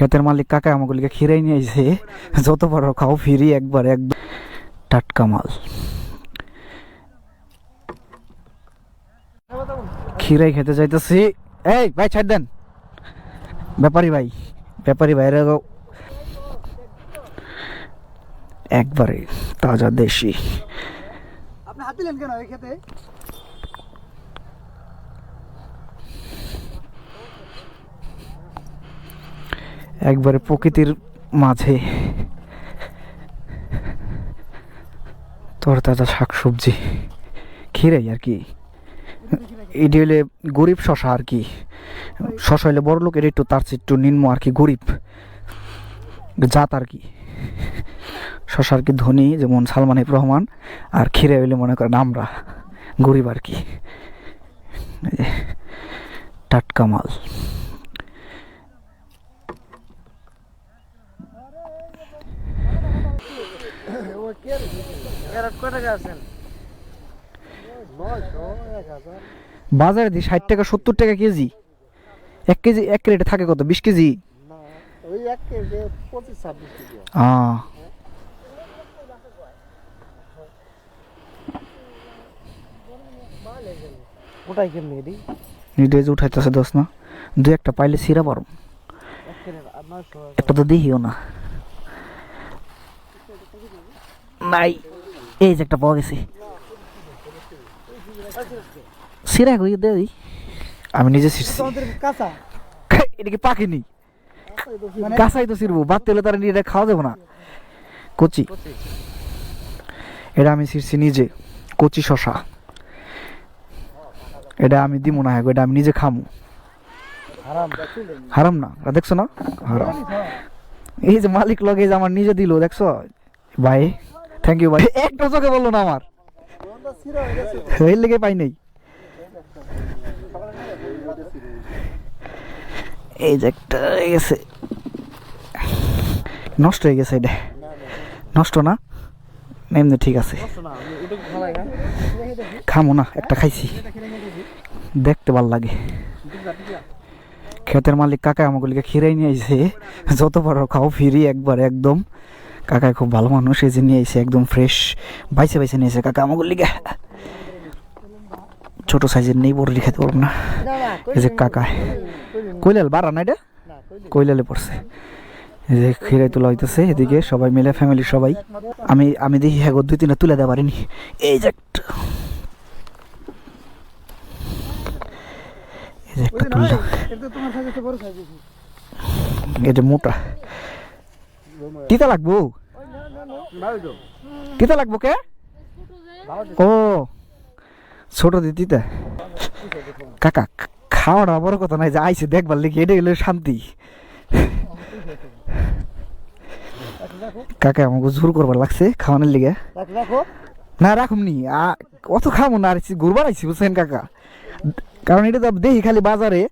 ক্ষেতের মালিক কাকা আমাগুলিকে খিরাই নিয়ে এসে যত পারো খাও, ফিরি একবার একদম টাটকা মাল। খিরাই খেতে চাইতেছি এই, ভাই, ছাড় দেন। ব্যাপারী ভাই, ব্যাপারী ভাইরা একবারে তাজা দেশি। আপনি হাত দিলেন কেন এই খেতে? একবারে প্রকৃতির মাঝে। তরতাজা শাকসবজি। খিরাই আর কি। এটি হলে গরিব শশা আর কি। শশা হলে বড় লোকের একটু তার চেয়ে একটু নিম্ন আর কি, গরিব। জাত আর কি। শশা আর কি ধনী, যেমন সালমান রহমান। আর খিরে হইলে মনে করেন আমরা, গরিব আর কি। টাটকা মাল। ক্যারেট কয় টাকা আছেন? বাজারে দিই ষাট টাকা সত্তর টাকা কেজি। এক কেজি এক রেটে থাকে কত? বিশ কেজি? ওটাই কেমনি নিডেজ উঠাইতেছে দোষ না। দু একটা পাইলে সিরা পারো একটা তো দেখিও না। নাই এই যে একটা পাওয়া গেছে। সিরা কই দে। আমি নিজে কাঁচা। এটা কি পাকেনি মানে কাঁচাই তো ছিড়বো বাদ তেলে তারা নিয়ে এটা খাওয়া যাব না। কচি। এটা আমি ছিড়ছি নিজে কচি শশা। এটা আমি দিব না হ্যাঁ এটা আমি নিজে খামু। হারাম। হারাম না দেখছ না? হারাম। এই যে মালিক লগে যে আমার নিজে দিল দেখছ? ভাই থ্যাংক ইউ ভাই একটা চোখে বলল না আমার। এর লেগে পাই নাই। এই যে একটা হয়ে গেছে। নষ্ট হয়ে গেছে এটা। নষ্ট না? এমনি ঠিক আছে। খামো না, একটা খাইছি। দেখতে ভালো লাগে। ক্ষেতের মালিক কাকা আমাগুলিকে খিরাই নিয়ে আইছে। যত পারো খাও, ফিরি একবার, একদম। কাকা খুব ভালো মানুষ, এই যে নিয়ে আইছে, একদম ফ্রেশ বাইসে বাইসে নিয়েছে কাকা আমাগুলিকে ছোট সাইজের নেই, বড় খেতে পারব না। এই যে কাকা। কইলাল, বাড়া না এটা? কইলালে পড়ছে। এই যে খিরাই তোলা হইতেছে, এদিকে সবাই মিলে ফ্যামিলি সবাই। আমি আমি দেখি হ্যাঁ দুই তিনটা তুলে দেওয়া পারিনি। এই যে একটা। এটা মোটা। তিতা লাগবো? তিতা লাগবো কে? ও ছোট দি তিতা কাকা খাওয়াটা বড় কথা নাই যে আইসে দেখবার লেগে এটা গেলে শান্তি। কাকা আমাকে জোর করবার লাগছে খাওয়ানোর লিগে। না রাখুমনি। আ- অত খাব না আর ঘুরবার আইছি বুঝছেন কাকা? কারণ এটা তো দেখি খালি বাজারে।